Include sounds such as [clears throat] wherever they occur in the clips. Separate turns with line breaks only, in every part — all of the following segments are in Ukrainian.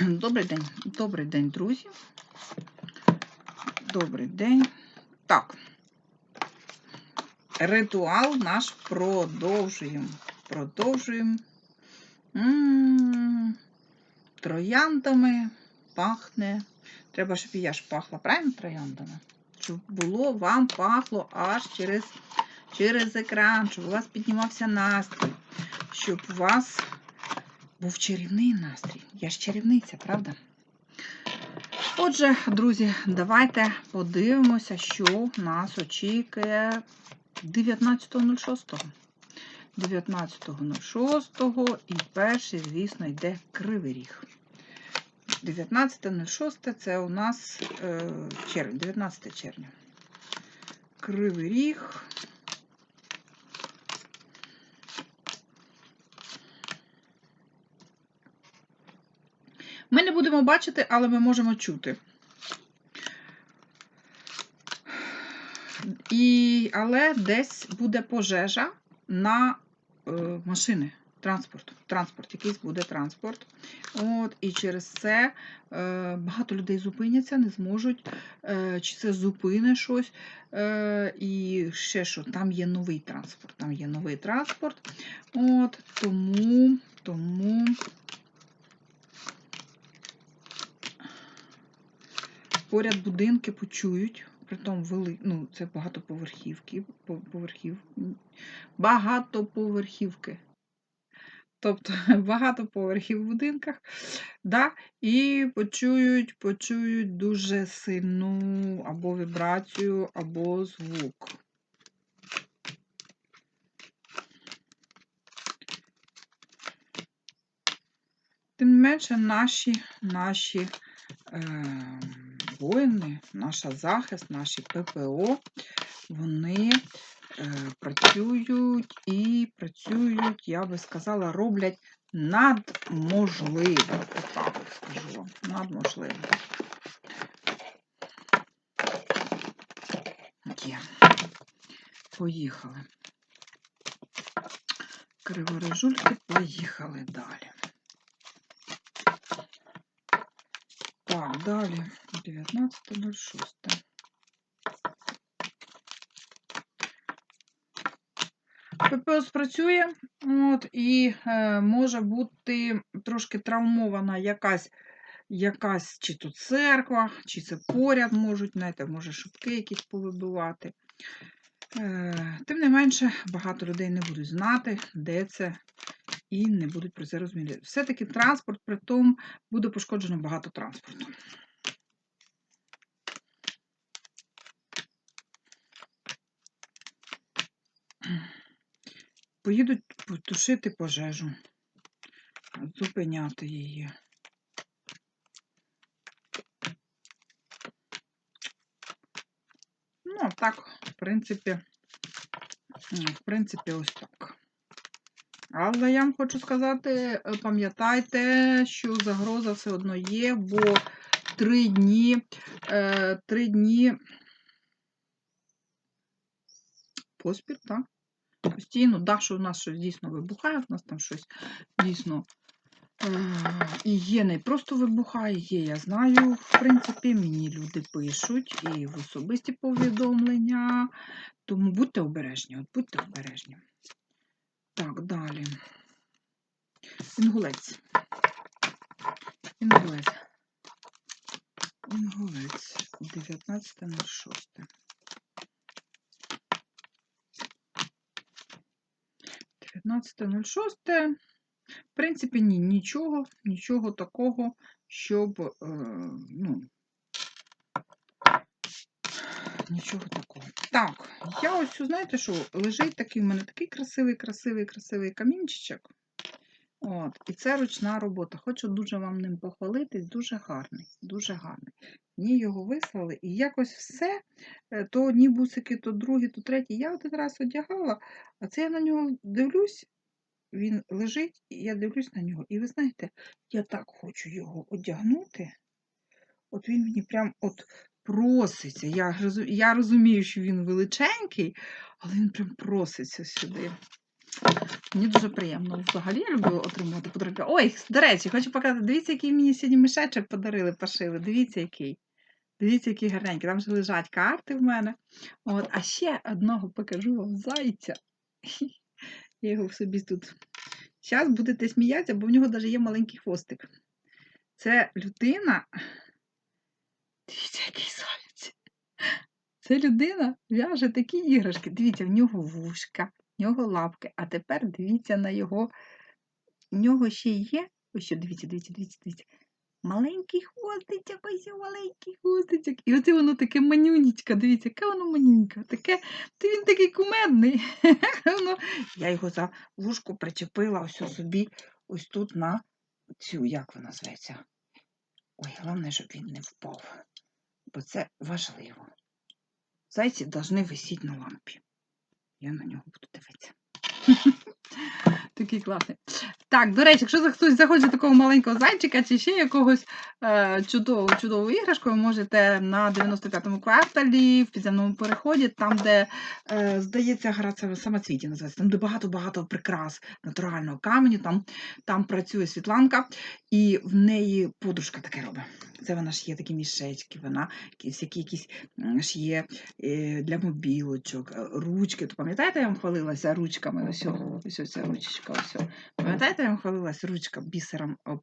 [clears throat] Добрий день, добрий день, друзі. Добрий день. Так. Ритуал наш продовжуємо. Продовжуємо. М, Трояндами пахне. Треба, щоб і я ж пахла, правильно трояндами? Щоб було вам пахло аж через, через екран, щоб у вас піднімався настрій, щоб у вас був чарівний настрій. Я ж чарівниця, правда? Отже, друзі, давайте подивимося, що нас очікує 19.06. 19.06 і перший, звісно, йде Кривий Ріг. 19.06 це у нас е, червень, 19 червня. Кривий Ріг. Будемо бачити, але ми можемо чути. І, Але десь буде пожежа на е, машини, транспорт. Транспорт, якийсь буде транспорт. От, І через це е, багато людей зупиняться, не зможуть, е, чи це зупине щось. Е, І ще що, там є новий транспорт. Там є новий транспорт. От, Тому, тому. Поряд будинки почують, притом вели, ну, це багатоповерхівки, поверхів, багатоповерхівки. Тобто [laughs] багато поверхів в будинках, да, і почують, почують дуже сильну або вібрацію, або звук. Тим не менше, наші, наші е, воїни, наша захист, наші ППО, вони е, працюють і працюють, я би сказала, роблять надможливе. Отак скажу вам, надможливе. Є. Поїхали. Криворожульки поїхали далі. Так, далі 19.06. ППО спрацює, от, і е, може бути трошки травмована якась, якась чи то церква, чи це поряд можуть, знаєте, може шибки якісь повибивати. Е, тим не менше, багато людей не будуть знати, де це, і не будуть про це розміряти. Все-таки транспорт, при тому буде пошкоджено багато транспорту. Поїдуть тушити пожежу, зупиняти її. Ну, так, в принципі, в принципі, ось так. Але я вам хочу сказати, е, пам'ятайте, що загроза все одно є, бо три дні, е, три дні поспіль, так? Постійно, да, що в нас щось дійсно вибухає, в нас там щось дійсно е, і є не просто вибухає, є, я знаю, в принципі, мені люди пишуть і в особисті повідомлення. Тому будьте обережні, от будьте обережні. Так, далі. Інгулець. Інгулець. Інгулець. 19.06. 19.06. В принципі, ні, нічого, нічого такого, щоб, е, ну, нічого такого. Так, я ось, знаєте, що лежить такий, в мене такий красивий, красивий, красивий камінчичок. От, і це ручна робота. Хочу дуже вам ним похвалитись, дуже гарний, дуже гарний. Мені його вислали, і якось все, е, то одні бусики, то другі, то треті. Я один раз одягала, а це я на нього дивлюсь, він лежить, і я дивлюсь на нього. І ви знаєте, я так хочу його одягнути. От він мені прям от проситься. Я, я розумію, що він величенький, але він прям проситься сюди. Мені дуже приємно. Взагалі я люблю отримувати подарунки. Ой, до речі, хочу показати. Дивіться, який мені сьогодні мішечок подарили, пошили. Дивіться, який. Дивіться, який гарненький. Там же лежать карти в мене. От, а ще одного покажу вам зайця. Я його в собі тут. Зараз будете сміятися, бо в нього навіть є маленький хвостик. Це людина. Дивіться, який заяць. Це людина в'яже такі іграшки. Дивіться, в нього вушка, в нього лапки. А тепер дивіться на його. В нього ще є. Ось що, дивіться, дивіться, дивіться, дивіться. Маленький хвостичок, ось маленький хвостичок. І оце воно таке манюнечка, дивіться, яке воно манюнька. Таке, то він такий кумедний. [laughs] Я його за вушку причепила ось собі, ось тут на цю, як вона зветься. Ой, головне, щоб він не впав. Бо це важливо. Зайці повинні висіти на лампі. Я на нього буду дивитися. [laughs] Такий класний. Так, до речі, якщо хтось захоче такого маленького зайчика чи ще якогось е, чудову, чудову іграшку, ви можете на 95-му кварталі в підземному переході, там, де, е, здається, гра самоцвіті називається, там, де багато-багато прикрас натурального каменю, там, там працює Світланка, і в неї подружка таке робить. Це вона ж є такі мішечки, вона всякі які якісь ж є е, для мобілочок, е, ручки. То пам'ятаєте, я вам хвалилася ручками? Ось ось ця ручечка. Ось. Пам'ятаєте, я вам хвалилася ручка бісером об,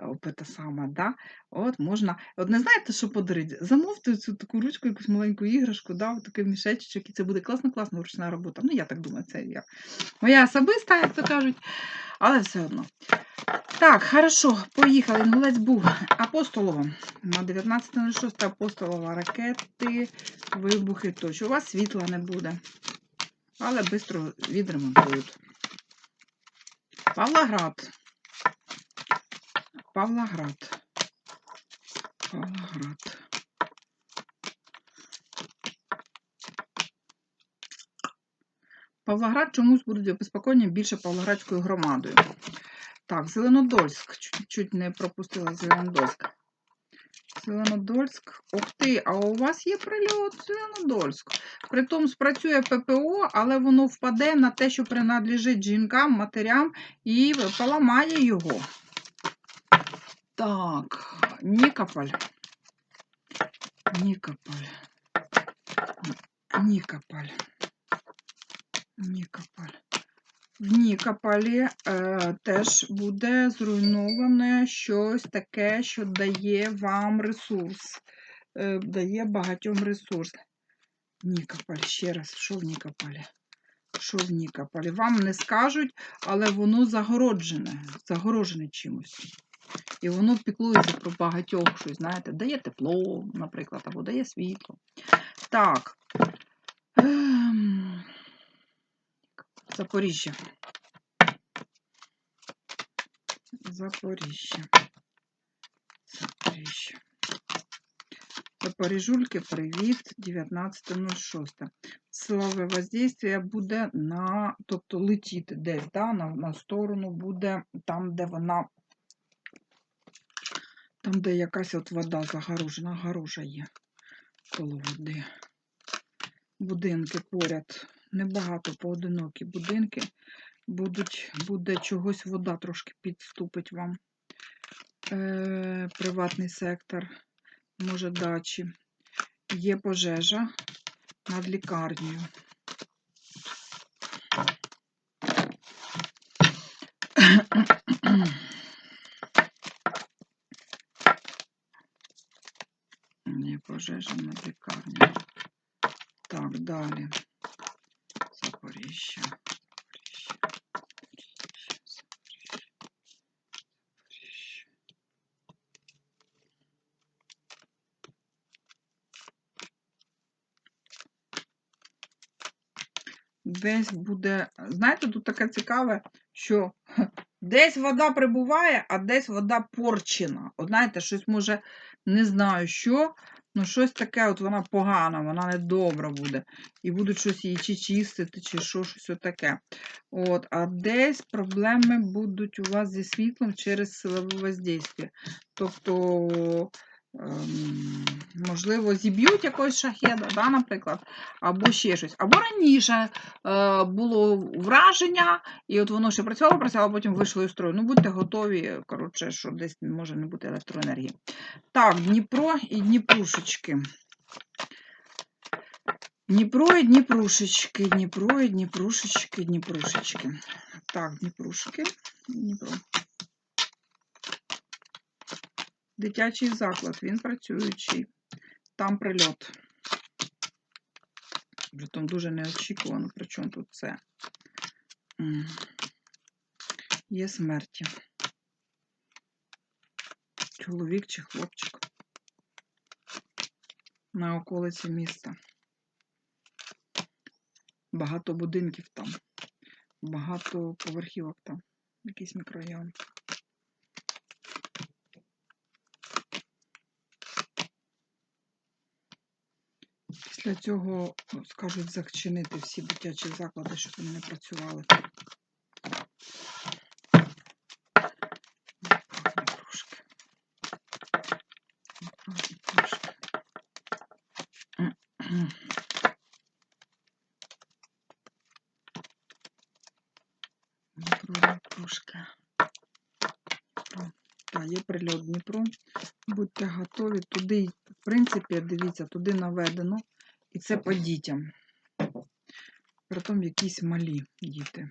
об те саме, да? От можна. От не знаєте, що подарити? Замовте цю таку ручку, якусь маленьку іграшку, да, такий мішечок, і це буде класна-класна ручна робота. Ну, я так думаю, це я. Моя особиста, як то кажуть, але все одно. Так, хорошо, поїхали. Інгулець був апостоловим. На 19.06 апостолова ракети, вибухи тощо. У вас світла не буде. Але швидко відремонтують. Павлоград. Павлоград. Павлоград. Павлоград чомусь будуть обеспокоєні більше Павлоградською громадою. Так, Зеленодольськ. Чуть, чуть не пропустила Зеленодольськ. Зеленодольськ. Ух ти, а у вас є прильот Зеленодольськ. Притом спрацює ППО, але воно впаде на те, що принадлежить жінкам, матерям і поламає його. Так, Нікополь. Нікополь. Нікополь. Нікополь. В Нікополі е, теж буде зруйноване щось таке, що дає вам ресурс. Е, дає багатьом ресурс. Нікополь, ще раз, що в Нікополі? Що в Нікополі? Вам не скажуть, але воно загороджене, загорожене чимось. І воно піклується про багатьох щось, знаєте, дає тепло, наприклад, або дає світло. Так. Ем, Запоріжжя. Запоріжжя. Запоріжжя. Запоріжульки, привіт, 19.06. Силове воздействие буде на, тобто летіти десь, да, на, на сторону буде там, де вона, там, де якась от вода загорожена, горожа є коло води. Будинки поряд. Небагато поодинокі будинки. Будуть, буде чогось вода трошки підступить вам. Е, приватний сектор, може дачі. Є пожежа над лікарнею. Над лікарнею. Так, далі. Запоріжжя. Десь буде. Знаєте, тут таке цікаве, що десь вода прибуває, а десь вода порчена. От знаєте, щось може, не знаю що, ну щось таке, от вона погана, вона недобра буде. І будуть щось її чи чистити, чи що, щось отаке. От, а десь проблеми будуть у вас зі світлом через силове воздействие. Тобто можливо, зіб'ють якогось шахеда, да, наприклад, або ще щось. Або раніше е, було враження, і от воно ще працювало, працювало, а потім вийшло із строю. Ну, будьте готові, коротше, що десь може не бути електроенергії. Так, Дніпро і Дніпрушечки. Дніпро і Дніпрушечки, Дніпро і Дніпрушечки, Дніпрушечки. Так, Дніпрушки, Дніпро. Дитячий заклад, він працюючий. Там прильот. Притом дуже неочікувано, причому тут це. Є смерті. Чоловік чи хлопчик. На околиці міста. Багато будинків там. Багато поверхівок там. Якийсь мікрорайон. Після цього ну, скажуть зачинити всі дитячі заклади, щоб вони не працювали. Є прильот Дніпро. Будьте готові. Туди, в принципі, дивіться, туди наведено. І це по дітям. Притом якісь малі діти.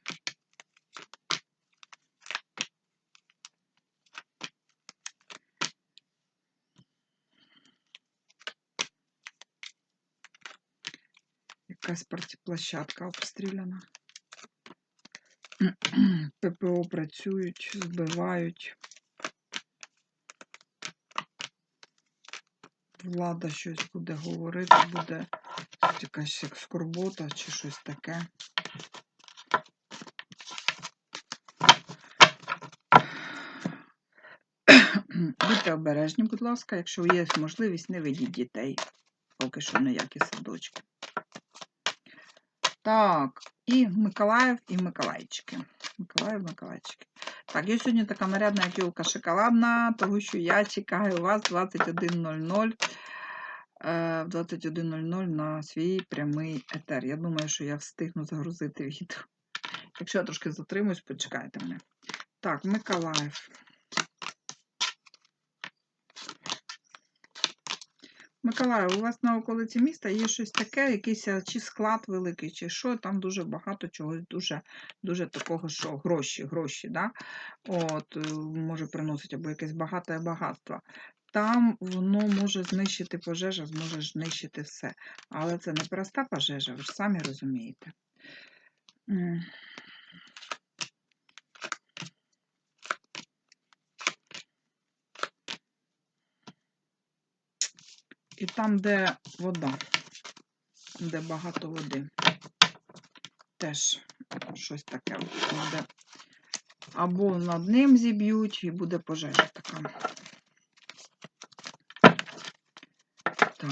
Якась площадка обстріляна. [clears throat] ППО працюють, збивають. Влада щось буде говорити, буде якась як скорбота чи щось таке. Будьте обережні, будь ласка, якщо є можливість, не ведіть дітей. Поки що ніякі садочки. Так, і Миколаїв, і Миколайчики. Миколаїв, Миколайчики. Так, є сьогодні така нарядна тілка шоколадна, тому що я чекаю вас 21.00 е, в 21.00 на свій прямий етер. Я думаю, що я встигну загрузити відео. Якщо я трошки затримуюсь, почекайте мене. Так, Миколаїв. Миколаїв, у вас на околиці міста є щось таке, якийсь е, чи склад великий, чи що, там дуже багато чогось, дуже дуже такого, що гроші, гроші, да? От, е, може приносить або якесь багате багатство. Там воно може знищити пожежа, зможе знищити все. Але це не проста пожежа, ви ж самі розумієте. І там, де вода, де багато води, теж щось таке буде. Або над ним зіб'ють, і буде пожежа така. Так,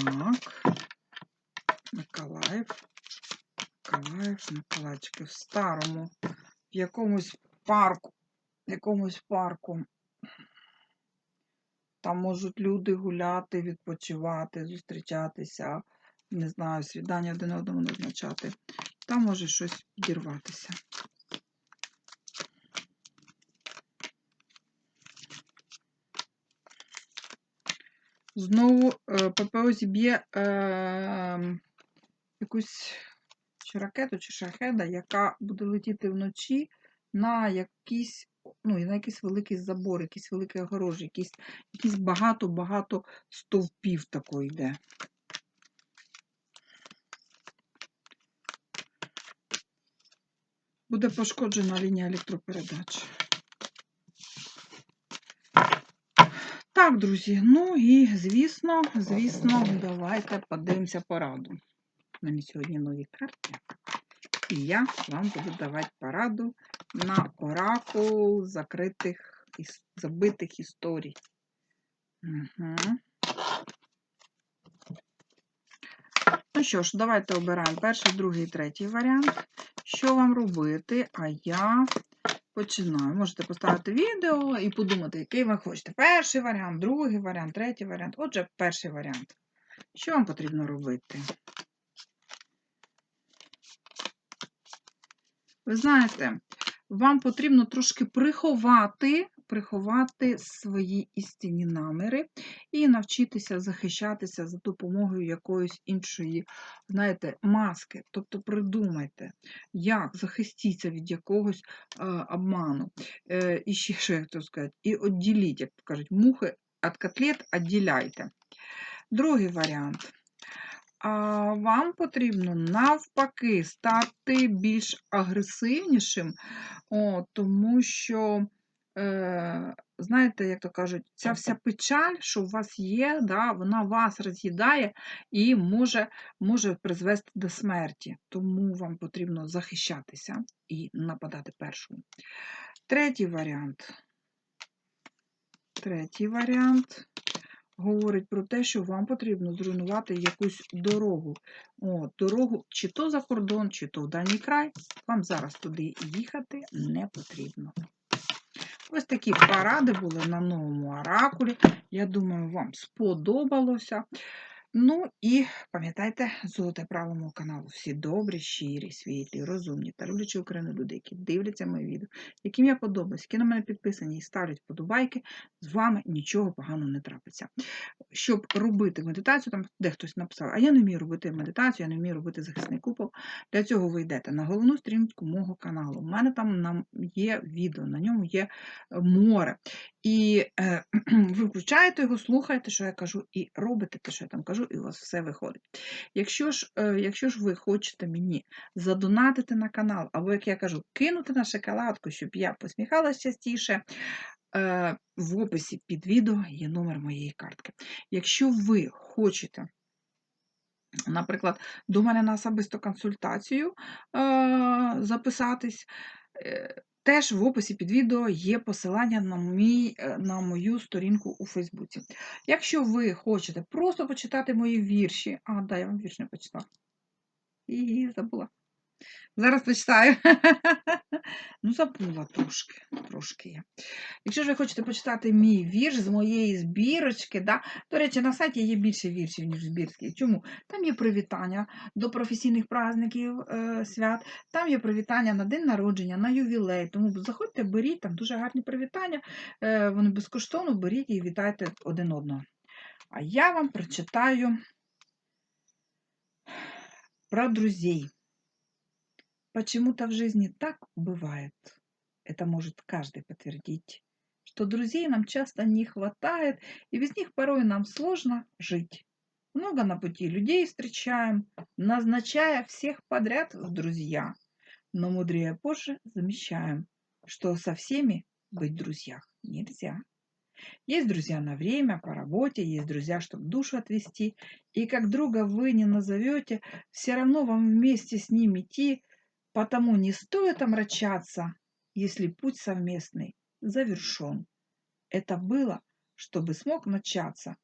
Миколаїв, Миколаїв, Миколаївчики в старому, в якомусь парку, в якомусь парку. Там можуть люди гуляти, відпочивати, зустрічатися, не знаю, свідання один одному назначати. Там може щось підірватися. Знову е, ППО зіб'є е, якусь чи ракету, чи шахеда, яка буде летіти вночі на якийсь, ну, на якийсь великий забор, якісь великі огорожі, якісь, якісь багато-багато стовпів такої йде. Буде пошкоджена лінія електропередач. Так, друзі, ну і звісно, звісно, давайте подивимося пораду. У мене сьогодні нові карти. І я вам буду давати пораду на оракул закритих і забитих історій. Угу. Ну що ж, давайте обираємо перший, другий, третій варіант. Що вам робити? А я Починаю. Можете поставити відео і подумати, який ви хочете. Перший варіант, другий варіант, третій варіант. Отже, перший варіант. Що вам потрібно робити? Ви знаєте, вам потрібно трошки приховати, приховати свої істинні наміри і навчитися захищатися за допомогою якоїсь іншої, знаєте, маски. Тобто придумайте, як захистіться від якогось е, обману. Е, і ще що я хотів сказати, і відділіть, як кажуть, мухи від котлет відділяйте. Другий варіант. Вам потрібно навпаки стати більш агресивнішим, о, тому що, е, знаєте, як то кажуть, ця вся печаль, що у вас є, да, вона вас роз'їдає і може, може призвести до смерті. Тому вам потрібно захищатися і нападати першому. Третій варіант. Третій варіант говорить про те, що вам потрібно зруйнувати якусь дорогу. О, дорогу чи то за кордон, чи то в дальній край. Вам зараз туди їхати не потрібно. Ось такі поради були на новому оракулі. Я думаю, вам сподобалося. Ну і пам'ятайте, золоте право мого каналу. Всі добрі, щирі, світлі, розумні та люблячі Україну люди, які дивляться мої відео, яким я подобаюсь, які на мене підписані і ставлять вподобайки, з вами нічого поганого не трапиться. Щоб робити медитацію, там де хтось написав, а я не вмію робити медитацію, я не вмію робити захисний купол. Для цього ви йдете на головну сторінку мого каналу. У мене там є відео, на ньому є е, море. І е, [clears throat] ви включаєте його, слухаєте, що я кажу, і робите те, що я там кажу, і у вас все виходить. Якщо ж е, якщо ж ви хочете мені задонатити на канал, або, як я кажу, кинути на шоколадку, щоб я посміхалася частіше, е, в описі під відео є номер моєї картки. Якщо ви хочете. Наприклад, до мене на особисту консультацію е, записатись, Теж в описі під відео є посилання на мій, е, на мою сторінку у Фейсбуці. Якщо ви хочете просто почитати мої вірші, а, да, я вам вірш не почитала. І забула. Зараз почитаю. [laughs] ну, забула трошки. трошки я. Якщо ж ви хочете почитати мій вірш з моєї збірочки, да? до речі, на сайті є більше віршів, ніж збірські. Чому? Там є привітання до професійних праздників е, свят, там є привітання на день народження, на ювілей. Тому заходьте, беріть, там дуже гарні привітання, е, вони безкоштовно беріть і вітайте один одного. А я вам прочитаю про друзей. Почему-то в жизни так бывает, это может каждый подтвердить, что друзей нам часто не хватает, и без них порой нам сложно жить. Много на пути людей встречаем, назначая всех подряд в друзья. Но мудрее позже замечаем, что со всеми быть в друзьях нельзя. Есть друзья на время, по работе, есть друзья, чтобы душу отвести. И как друга вы не назовете, все равно вам вместе с ним идти, Потому не стоит омрачаться, если путь совместный завершен. Это было, чтобы смог начаться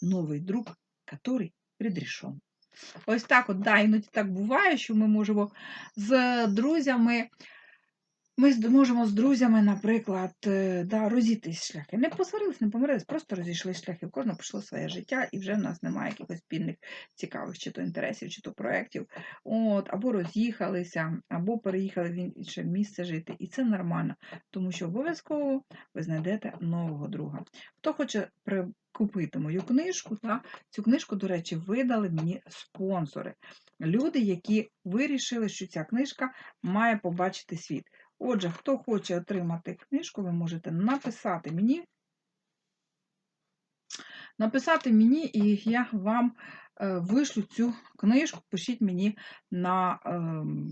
новий друг, который предрешен. Ось так от, да, іноді так буває, що ми можемо з друзями ми можемо з друзями, наприклад, е, да, розійтись шляхи. Не посварились, не помирились, просто розійшли шляхи. В кожного пішло своє життя, і вже в нас немає якихось спільних цікавих чи то інтересів, чи то проєктів. От, Або роз'їхалися, або переїхали в інше місце жити. І це нормально, тому що обов'язково ви знайдете нового друга. Хто хоче купити мою книжку, та, цю книжку, до речі, видали мені спонсори. Люди, які вирішили, що ця книжка має побачити світ. Отже, хто хоче отримати книжку, ви можете написати мені. Написати мені, і я вам е, вишлю цю книжку, пишіть мені на ем,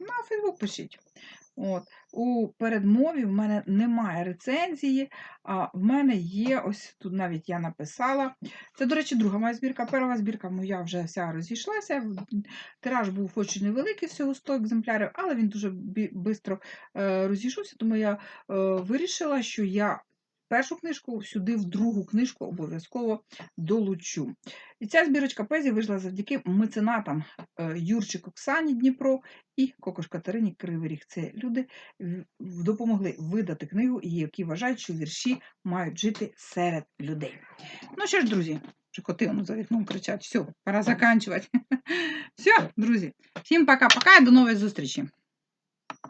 на Фейсбук пишіть. От. У передмові в мене немає рецензії, а в мене є, ось тут навіть я написала. Це, до речі, друга моя збірка. Перша збірка моя вже вся розійшлася. Тираж був хоч і невеликий, всього 100 екземплярів, але він дуже швидко е, розійшовся, тому я е, вирішила, що я першу книжку, сюди в другу книжку обов'язково долучу. І ця збірочка поезії вийшла завдяки меценатам е, Юрчик Оксані Дніпро і Кокош Катерині Кривий Це люди допомогли видати книгу, які вважають, що вірші мають жити серед людей. Ну що ж, друзі, коти воно за вікном кричать. Все, пора заканчувати. [laughs] Все, друзі. Всім пока-пока і до нової зустрічі.